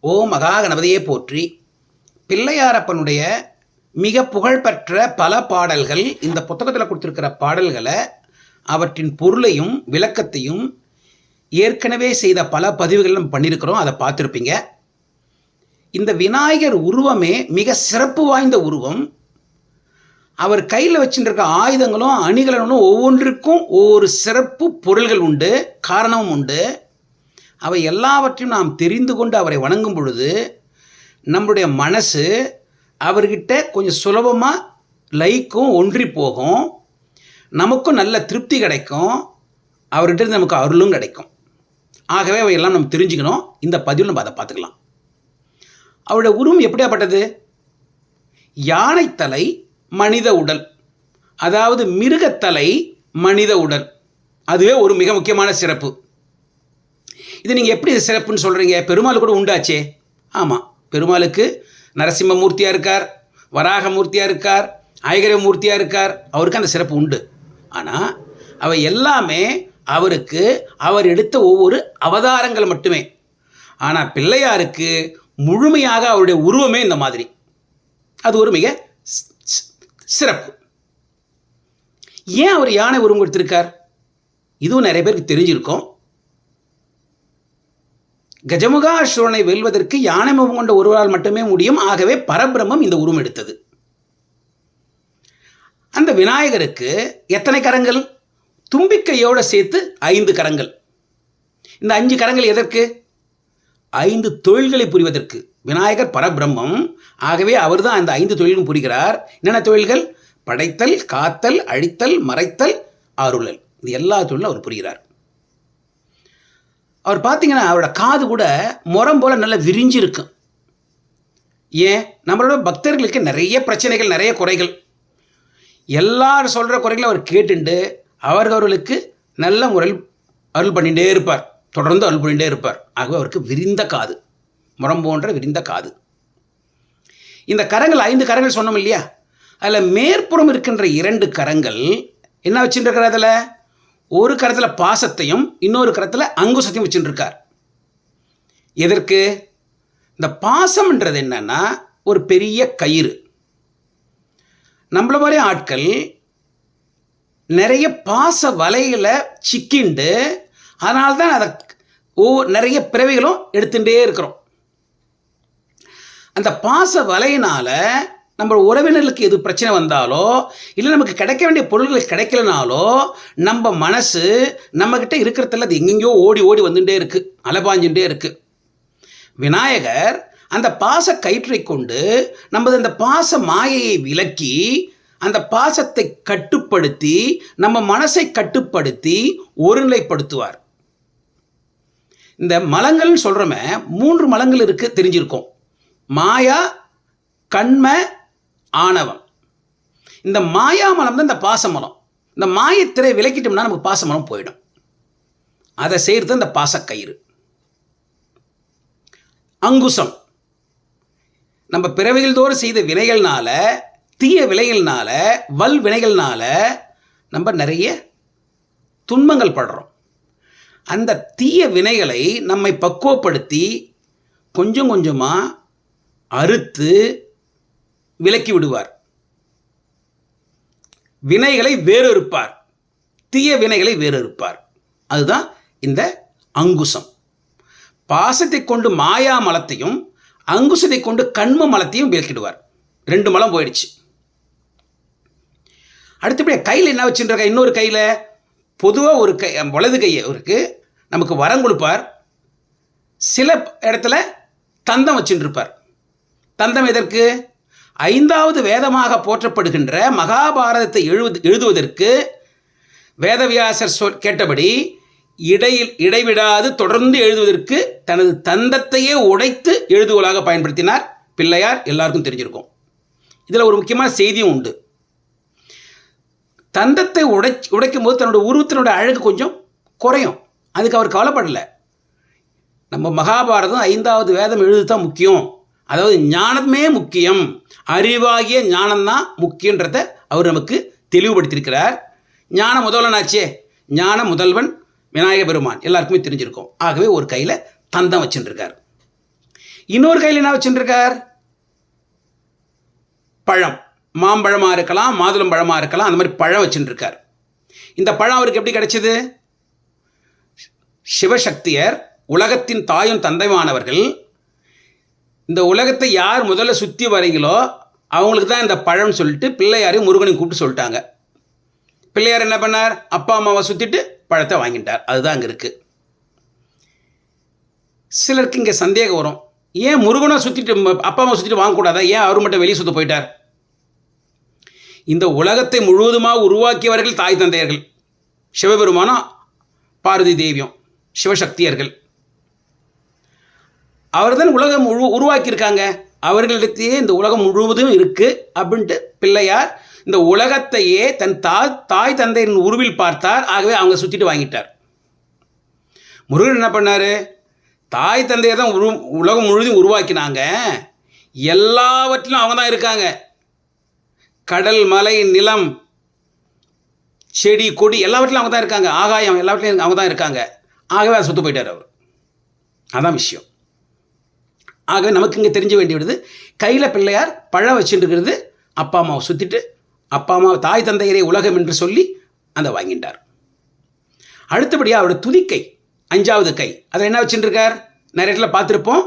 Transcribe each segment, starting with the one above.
ஓ மகாகணபதியே போற்றி. பிள்ளையாரப்பனுடைய மிக புகழ்பெற்ற பல பாடல்கள் இந்த புத்தகத்தில் கொடுத்துருக்கிற பாடல்களை அவற்றின் பொருளையும் விளக்கத்தையும் ஏற்கனவே செய்த பல பதிவுகள் நம்ம பண்ணியிருக்கிறோம் அதை பார்த்துருப்பீங்க. இந்த விநாயகர் உருவமே மிக சிறப்பு வாய்ந்த உருவம். அவர் கையில் வச்சுருக்க ஆயுதங்களும் அணிகலனும் ஒவ்வொன்றுக்கும் ஒவ்வொரு சிறப்பு பொருள்கள் உண்டு காரணமும் உண்டு. அவை எல்லாவற்றையும் நாம் தெரிந்து கொண்டு அவரை வணங்கும் பொழுது நம்முடைய மனசு அவர்கிட்ட கொஞ்சம் சுலபமாக லைக்கும் ஒன்றி போகும். நமக்கும் நல்ல திருப்தி கிடைக்கும். அவர்கிட்ட நமக்கு அருளும் கிடைக்கும். ஆகவே அவையெல்லாம் நம்ம தெரிஞ்சுக்கணும். இந்த பதிவில் நம்ம அதை பார்த்துக்கலாம். அவருடைய உருவம் எப்படியாப்பட்டது? யானைத்தலை மனித உடல். அதாவது மிருகத்தலை மனித உடல். அதுவே ஒரு மிக முக்கியமான சிறப்பு. இது நீங்கள் எப்படி இது சிறப்புன்னு சொல்கிறீங்க பெருமாள் கூட உண்டாச்சே. ஆமாம் பெருமாளுக்கு நரசிம்மமூர்த்தியாக இருக்கார் வராகமூர்த்தியாக இருக்கார் ஐகரமூர்த்தியாக இருக்கார். அவருக்கு அந்த சிறப்பு உண்டு. ஆனால் அவை எல்லாமே அவருக்கு அவர் எடுத்த ஒவ்வொரு அவதாரங்கள் மட்டுமே. ஆனால் பிள்ளையாருக்கு முழுமையாக அவருடைய உருவமே இந்த மாதிரி. அது ஒரு மிக சிறப்பு. ஏன் அவர் யானை உருவம் கொடுத்திருக்கார் இதுவும் நிறைய பேருக்கு தெரிஞ்சிருக்கும். கஜமுகாசுரனை வெல்வதற்கு யானை முகம் கொண்ட ஒருவரால் மட்டுமே முடியும். ஆகவே பரபிரம்மம் இந்த உருவம் எடுத்தது. அந்த விநாயகருக்கு எத்தனை கரங்கள்? தும்பிக்கையோடு சேர்த்து ஐந்து கரங்கள். இந்த அஞ்சு கரங்கள் எதற்கு? ஐந்து தொழில்களை புரிவதற்கு. விநாயகர் பரபிரம்மம். ஆகவே அவர்தான் அந்த ஐந்து தொழிலும் புரிகிறார். என்னென்ன தொழில்கள்? படைத்தல் காத்தல் அழித்தல் மறைத்தல் ஆருளல். இது எல்லா தொழிலும் அவர் புரிகிறார். அவர் பார்த்தீங்கன்னா அவரோட காது கூட முறம் போல் நல்லா விரிஞ்சு இருக்கும் ஏன்? நம்மளோட பக்தர்களுக்கு நிறைய பிரச்சனைகள் நிறைய குறைகள். எல்லாரும் சொல்கிற குறைகளை அவர் கேட்டுண்டு அவர்களுக்கு நல்ல முறையில் அருள் பண்ணிகிட்டே இருப்பார். தொடர்ந்து அருள் பண்ணிகிட்டே இருப்பார். ஆகவே அவருக்கு விரிந்த காது முறம் போன்ற விரிந்த காது. இந்த கரங்கள் ஐந்து கரங்கள் சொன்னோம் இல்லையா? அதில் மேற்புறம் இருக்கின்ற இரண்டு கரங்கள் என்ன வச்சுருக்கிற அதில்? ஒரு கரத்தில் பாசத்தையும் இன்னொரு கரத்தில் அங்குசத்தையும் வச்சுருக்கார். எதற்கு? இந்த பாசம்ன்றது என்னன்னா ஒரு பெரிய கயிறு. நம்மள மாதிரி ஆட்கள் நிறைய பாச வலையில் சிக்கிண்டு அதனால தான் அதை ஓ நிறைய பிறவிகளும் எடுத்துகிட்டே இருக்கிறோம். அந்த பாச வலையினால் நம்ம உறவினர்களுக்கு எது பிரச்சனை வந்தாலோ இல்லை நமக்கு கிடைக்க வேண்டிய பொருள்கள் கிடைக்கலனாலோ நம்ம மனசு நம்மக்கிட்ட இருக்கிறதில்ல அது எங்கெங்கேயோ ஓடி ஓடி வந்துட்டே இருக்குது அலபாஞ்சுட்டே இருக்குது விநாயகர் அந்த பாச கயிற்றை கொண்டு நமது அந்த பாச மாயையை விலக்கி அந்த பாசத்தை கட்டுப்படுத்தி நம்ம மனசை கட்டுப்படுத்தி ஒருநிலைப்படுத்துவார். இந்த மலங்கள்னு சொல்கிறோமே மூன்று மலங்கள் இருக்குது தெரிஞ்சிருக்கோம். மாயா கண்ம ஆணவம். இந்த மாயாமலம் தான் இந்த பாசமலம். இந்த மாயத்திரை விலக்கிட்டோம்னா நமக்கு பாசமலம் போயிடும். அதை செய்கிறது இந்த பாசக்கயிறு. அங்குசம். நம்ம பிறவிகள் தோறும் செய்த வினைகள்னால தீய வினைகள்னால வல் வினைகள்னால நம்ம நிறைய துன்பங்கள் படுறோம். அந்த தீய வினைகளை நம்மை பக்குவப்படுத்தி கொஞ்சம் கொஞ்சமாக அறுத்து விலக்கி விடுவார். வினைகளை வேறறுப்பார். தீய வினைகளை வேறறுப்பார். அதுதான் இந்த அங்குசம். பாசத்தை கொண்டு மாயா மலத்தையும் அங்குசத்தை கொண்டு கண்ம மலத்தையும் விலக்கிடுவார். ரெண்டு மலம் போயிடுச்சு. அடுத்தபடியாக கையில் என்ன வச்சுருக்க இன்னொரு கையில் பொதுவாக ஒரு கை வலது கையை இருக்கு. நமக்கு வரம் கொடுப்பார். சில இடத்துல தந்தம் வச்சுட்டு இருப்பார் தந்தம் எதற்கு? ஐந்தாவது வேதமாக போற்றப்படுகின்ற மகாபாரதத்தை எழுது எழுதுவதற்கு வேதவியாசர் சொல் கேட்டபடி இடையில் இடைவிடாது தொடர்ந்து எழுதுவதற்கு தனது தந்தத்தையே உடைத்து எழுதுகோலாக பயன்படுத்தினார் பிள்ளையார் எல்லாருக்கும் தெரிஞ்சிருக்கும். இதில் ஒரு முக்கியமான செய்தியும் உண்டு. தந்தத்தை உடை உடைக்கும் போது தன்னோட உருவத்தினோட அழகு கொஞ்சம் குறையும். அதுக்கு அவர் கவலைப்படலை. நம்ம மகாபாரதம் ஐந்தாவது வேதம் எழுது தான் முக்கியம். அதாவது ஞானமே முக்கியம். அறிவாகிய ஞானம்தான் முக்கியன்றத அவர் நமக்கு தெளிவுபடுத்தியிருக்கிறார். ஞான முதல்வனாச்சே. ஞான முதல்வன் விநாயக பெருமான். எல்லாருக்குமே தெரிஞ்சிருக்கும். ஆகவே ஒரு கையில் தந்தம் வச்சுட்டுருக்கார் இன்னொரு கையில் என்ன வச்சுருக்கார் பழம். மாம்பழமாக இருக்கலாம் மாதுளம் பழமாக இருக்கலாம் அந்த மாதிரி பழம் வச்சுட்டு இந்த பழம் அவருக்கு எப்படி கிடைச்சது? சிவசக்தியர் உலகத்தின் தாயும் தந்தைமானவர்கள் இந்த உலகத்தை யார் முதல்ல சுற்றி வரீங்களோ அவங்களுக்கு தான் இந்த பழம் சொல்லிட்டு பிள்ளையாரையும் முருகனையும் கூப்பிட்டு சொல்லிட்டாங்க. பிள்ளையார் என்ன பண்ணார்? அப்பா அம்மாவை சுற்றிட்டு பழத்தை வாங்கிட்டார். அதுதான் அங்கே இருக்குது சிலருக்கு இங்கே சந்தேகம் வரும். ஏன் முருகனை சுற்றிட்டு அப்பா அம்மா சுற்றிட்டு வாங்கக்கூடாதா? ஏன் அவர் மட்டும் வெளியே சுற்ற போயிட்டார்? இந்த உலகத்தை முழுவதுமாக உருவாக்கியவர்கள் தாய் தந்தையர்கள். சிவபெருமானம் பார்வதி தேவியம் சிவசக்தியர்கள். அவர்தான் உலகம் முழு உருவாக்கியிருக்காங்க. அவர்களிடத்தையே இந்த உலகம் முழுவதும் இருக்குது அப்படின்ட்டு பிள்ளையார் இந்த உலகத்தையே தன் தாய் தாய் தந்தையின் உருவில் பார்த்தார். ஆகவே அவங்க சுற்றிட்டு வாங்கிட்டார். முருகன் என்ன பண்ணார்? தாய் தந்தையை தான் உரு உலகம் முழுவதும் உருவாக்கினாங்க. எல்லாவற்றிலும் அவங்க தான் இருக்காங்க. கடல் மலை நிலம் செடி கொடி எல்லாவற்றிலும் அவங்க தான் இருக்காங்க. ஆகாயம் எல்லாவற்றிலும் அவங்க தான் இருக்காங்க. ஆகவே அதை சுற்று போயிட்டார் அவர். அதான் விஷயம். ஆகவே நமக்கு இங்கே தெரிஞ்ச வேண்டியது கையில் பிள்ளையார் பழம் வச்சுட்டுருக்கிறது அப்பா அம்மாவை சுற்றிட்டு அப்பா அம்மா தாய் தந்தையரே உலகம் என்று சொல்லி அந்த வாங்கிட்டார். அடுத்தபடியாக அவரோட துதிக்கை அஞ்சாவது கை. அதில் என்ன வச்சுட்டுருக்கார் நிறைய இடத்துல பார்த்துருப்போம்.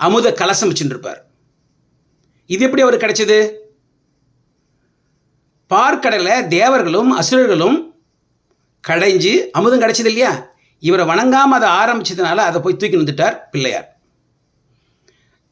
அமுத கலசம் வச்சுட்டுருப்பார் இது எப்படி அவருக்கு கிடைச்சது? பார்க்கடலை தேவர்களும் அசுரர்களும் கடைஞ்சு அமுதம் கிடைச்சது இல்லையா? இவரை வணங்காமல் அதை ஆரம்பிச்சதுனால அதை போய் தூக்கி வந்துட்டார் பிள்ளையார்.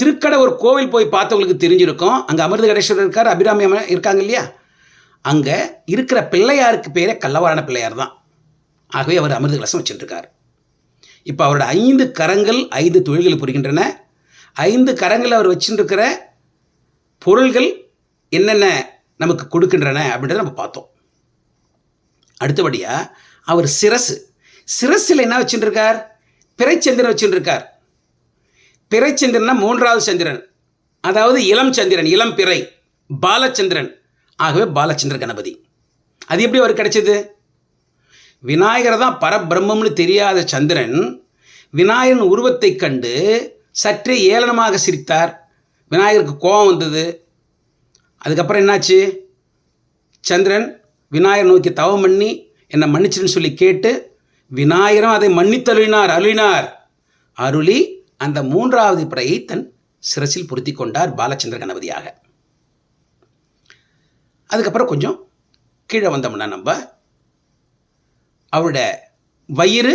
திருக்கடை ஒரு கோவில் போய் பார்த்தவங்களுக்கு தெரிஞ்சிருக்கும். அங்கே அமிர்த கடேஸ்வரர் இருக்கார் அபிராமி இருக்காங்க இல்லையா? அங்கே இருக்கிற பிள்ளையாருக்கு பேரே கள்ளவாரான பிள்ளையார் தான். ஆகவே அவர் அமிர்த கலசம் வச்சுட்டுருக்கார் இப்போ அவரோட ஐந்து கரங்கள் ஐந்து தொழில்கள் புரிகின்றன. ஐந்து கரங்கள் அவர் வச்சுருக்கிற பொருள்கள் என்னென்ன நமக்கு கொடுக்கின்றன அப்படின்றத நம்ம பார்த்தோம். அடுத்தபடியாக அவர் சிரசு. சிரஸில் என்ன வச்சுட்டுருக்கார் பிறைச்சந்திரன் வச்சுட்டுருக்கார் பிறைச்சந்திரன்னா மூன்றாவது சந்திரன். அதாவது இளம் சந்திரன் இளம் பிறை பாலச்சந்திரன். ஆகவே பாலச்சந்திர கணபதி. அது எப்படி அவர் கிடைச்சது? விநாயகர் தான் பரபிரம்மம்னு தெரியாத சந்திரன் விநாயகரின் உருவத்தை கண்டு சற்றே ஏளனமாக சிரித்தார். விநாயகருக்கு கோபம் வந்தது. அதுக்கப்புறம் என்னாச்சு? சந்திரன் விநாயகர் நோக்கி தவம் பண்ணி என்னை மன்னிச்சுன்னு சொல்லி கேட்டு விநாயகரும் அதை மன்னித்தருளினார் அருளினார் அருளி அந்த மூன்றாவது பிறையை தன் சிரசில் பொருத்தி கொண்டார் பாலச்சந்திர கணபதியாக. அதுக்கப்புறம் கொஞ்சம் கீழே வந்தோம்னா நம்ம அவரோட வயிறு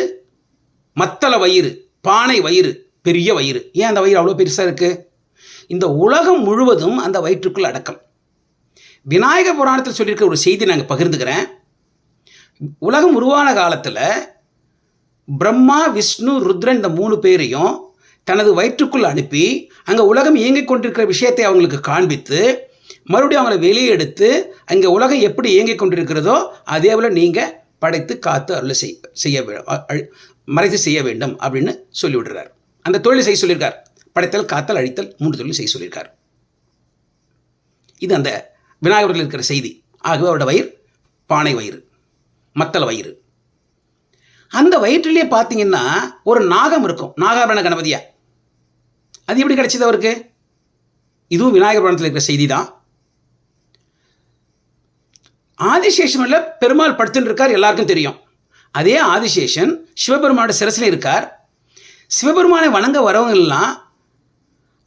மத்தள வயிறு பானை வயிறு பெரிய வயிறு. ஏன் அந்த வயிறு அவ்வளோ பெருசாக இருக்குது இந்த உலகம் முழுவதும் அந்த வயிற்றுக்குள் அடக்கம். விநாயக புராணத்தில் சொல்லியிருக்க ஒரு செய்தி நாங்கள் பகிர்ந்துக்கிறேன். உலகம் உருவான காலத்தில் பிரம்மா விஷ்ணு ருத்ரன் இந்த மூணு பேரையும் தனது வயிற்றுக்குள் அனுப்பி அங்கே உலகம் இயங்கிக் கொண்டிருக்கிற விஷயத்தை அவங்களுக்கு காண்பித்து மறுபடியும் அவங்கள வெளியே எடுத்து அங்கே உலகம் எப்படி இயங்கிக் கொண்டிருக்கிறதோ அதே போல் நீங்கள் படைத்து காத்து அருள் செய் செய்ய அழி- மறைத்து செய்ய வேண்டும் அப்படின்னு சொல்லிவிடுறார். அந்த தொழில் செய்ய சொல்லியிருக்கார். படைத்தல் காத்தல் அழித்தல் மூன்று தொழில் செய்ய சொல்லியிருக்கார். இது அந்த விநாயகரில் இருக்கிற செய்தி. ஆகவே அவரோட வயிறு பானை வயிறு மத்தள வயிறு. அந்த வயிற்றிலே பார்த்தீங்கன்னா ஒரு நாகம் இருக்கும். நாகாபரண கணபதியாக அது எப்படி கிடைச்சது அவருக்கு? இதுவும் விநாயகர் புராணத்தில் இருக்கிற செய்தி தான் ஆதிசேஷனில் பெருமாள் படுத்துன்னு இருக்கார் எல்லாருக்கும் தெரியும். அதே ஆதிசேஷன் சிவபெருமானோட சிரசில் இருக்கார். சிவபெருமானை வணங்க வரவங்க எல்லாம்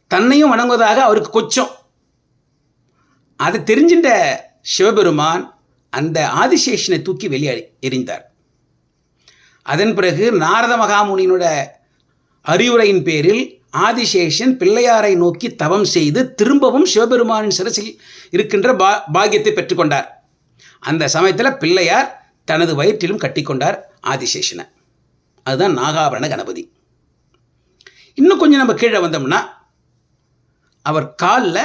தன்னையும் வணங்குவதாக அவருக்கு கொச்சம். அதை தெரிஞ்சின்ற சிவபெருமான் அந்த ஆதிசேஷனை தூக்கி வெளியே எறிந்தார். அதன் பிறகு நாரத மகாமுனியினோட அறிவுரையின் பேரில் ஆதிசேஷன் பிள்ளையாரை நோக்கி தவம் செய்து திரும்பவும் சிவபெருமானின் சிரசில் இருக்கின்ற பா பாகியத்தை பெற்றுக்கொண்டார். அந்த சமயத்தில் பிள்ளையார் தனது வயிற்றிலும் கட்டிக்கொண்டார் ஆதிசேஷனை. அதுதான் நாகாபரண கணபதி. இன்னும் கொஞ்சம் நம்ம கீழே வந்தோம்னா அவர் காலில்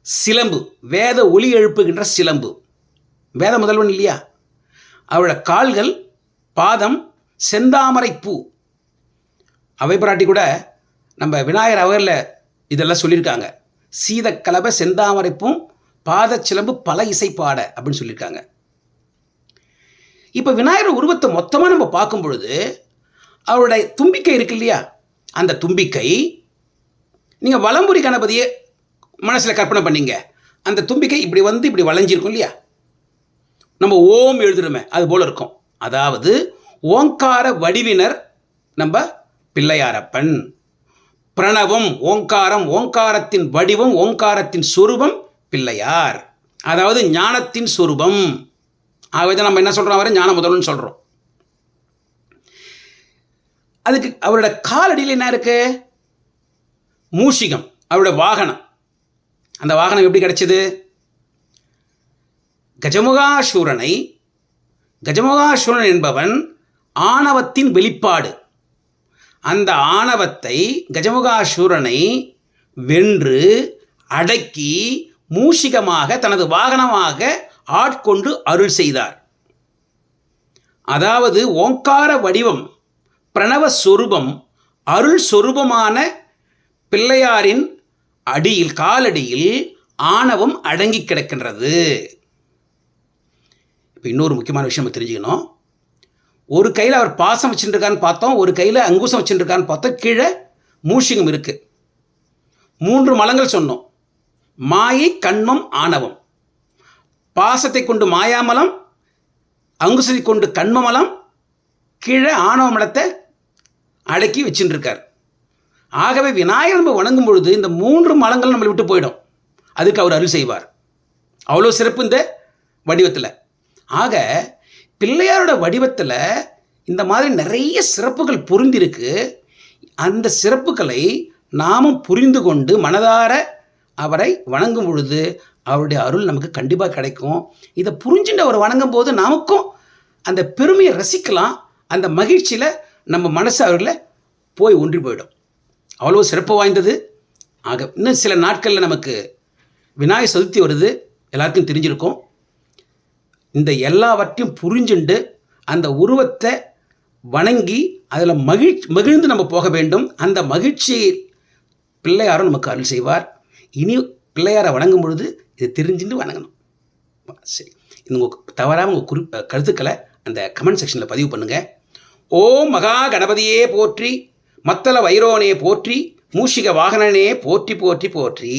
சிலம்பு வேத ஒளி எழுப்புகின்ற சிலம்பு. வேத முதல்வன் இல்லையா? அவரோட கால்கள் பாதம் செந்தாமரை பூ அவை பிராட்டி கூட நம்ம விநாயகர் அவரில் இதெல்லாம் சொல்லியிருக்காங்க. சீதக்கலப செந்தாமரைப்பும் பாதச்சிலம்பு பல இசைப்பாட அப்படின்னு சொல்லியிருக்காங்க. இப்போ விநாயகர் உருவத்தை மொத்தமாக நம்ம பார்க்கும் பொழுது அவருடைய தும்பிக்கை இருக்கு இல்லையா? அந்த தும்பிக்கை நீங்கள் வலம்புரி கணபதியை மனசில் கற்பனை பண்ணீங்க. அந்த தும்பிக்கை இப்படி வந்து இப்படி வளைஞ்சிருக்கும் இல்லையா? நம்ம ஓம் எழுதுறோமே அது போல் இருக்கும். அதாவது ஓங்கார வடிவினர் நம்ம பிள்ளையாரப்பன். பிரணவம் ஓங்காரம் ஓங்காரத்தின் வடிவம் ஓங்காரத்தின் சொரூபம் பிள்ளையார். அதாவது ஞானத்தின் சொரூபம். ஆகவே தான் நம்ம என்ன சொல்கிறோம் அவரை? ஞான முதல்வன் சொல்கிறோம் அதுக்கு அவரோட காலடியில் என்ன இருக்கு? மூஷிகம் அவரோட வாகனம். அந்த வாகனம் எப்படி கிடைச்சது? கஜமுகாசூரனை கஜமுகாசூரன் என்பவன் ஆணவத்தின் வெளிப்பாடு. அந்த ஆணவத்தை கஜமுகாசூரனை வென்று அடக்கி மூஷிகமாக தனது வாகனமாக ஆட்கொண்டு அருள் செய்தார். அதாவது ஓங்கார வடிவம் பிரணவ சொரூபம் அருள் சொரூபமான பிள்ளையாரின் அடியில் காலடியில் ஆணவம் அடங்கி கிடக்கின்றது. இப்போ இன்னொரு முக்கியமான விஷயம் நம்ம தெரிஞ்சுக்கணும். ஒரு கையில் அவர் பாசம் வச்சுட்டுருக்கான்னு பார்த்தோம் ஒரு கையில் அங்குசம் வச்சுட்டுருக்கான்னு பார்த்தோம் கீழே மூஷிகம் இருக்குது மூன்று மலங்கள் சொன்னோம். மாயை கண்மம் ஆணவம். பாசத்தை கொண்டு மாயாமலம் அங்குசத்தை கொண்டு கண்மமலம் கீழே ஆணவ மலத்தை அடக்கி வச்சுட்டுருக்கார் ஆகவே விநாயகர் நம்ம வணங்கும் பொழுது இந்த மூன்று மலங்கள் நம்மளை விட்டு போயிடும். அதுக்கு அவர் அருள் செய்வார். அவ்வளோ சிறப்பு இந்த வடிவத்தில். ஆக பிள்ளையாரோட வடிவத்தில் இந்த மாதிரி நிறைய சிறப்புகள் பொருந்திருக்கு. அந்த சிறப்புகளை நாமும் புரிந்து கொண்டு மனதார அவரை வணங்கும் பொழுது அவருடைய அருள் நமக்கு கண்டிப்பாக கிடைக்கும். இதை புரிஞ்சுட்டு அவர் வணங்கும் போது நமக்கும் அந்த பெருமையை ரசிக்கலாம். அந்த மகிழ்ச்சியில் நம்ம மனசு அவர்களை போய் ஒன்றி போயிடும். அவ்வளோ சிறப்பு வாய்ந்தது. ஆக இன்னும் சில நாட்களில் நமக்கு விநாயகர் சதுர்த்தி வருது. எல்லாருக்கும் தெரிஞ்சிருக்கும். இந்த எல்லாவற்றையும் புரிஞ்சுண்டு அந்த உருவத்தை வணங்கி அதில் மகிழ்ச்சி மகிழ்ந்து நம்ம போக வேண்டும். அந்த மகிழ்ச்சியை பிள்ளையாரும் நமக்கு அருள் செய்வார். இனி பிள்ளையாரை வணங்கும் பொழுது இதை தெரிஞ்சுட்டு வணங்கணும். சரி. இது உங்கள் தவறாமல் உங்கள் குறி கருத்துக்களை அந்த கமெண்ட் செக்ஷனில் பதிவு பண்ணுங்கள் ஓம் மகா கணபதியே போற்றி மத்தள வைரோனே போற்றி மூஷிக வாகனனே போற்றி போற்றி போற்றி.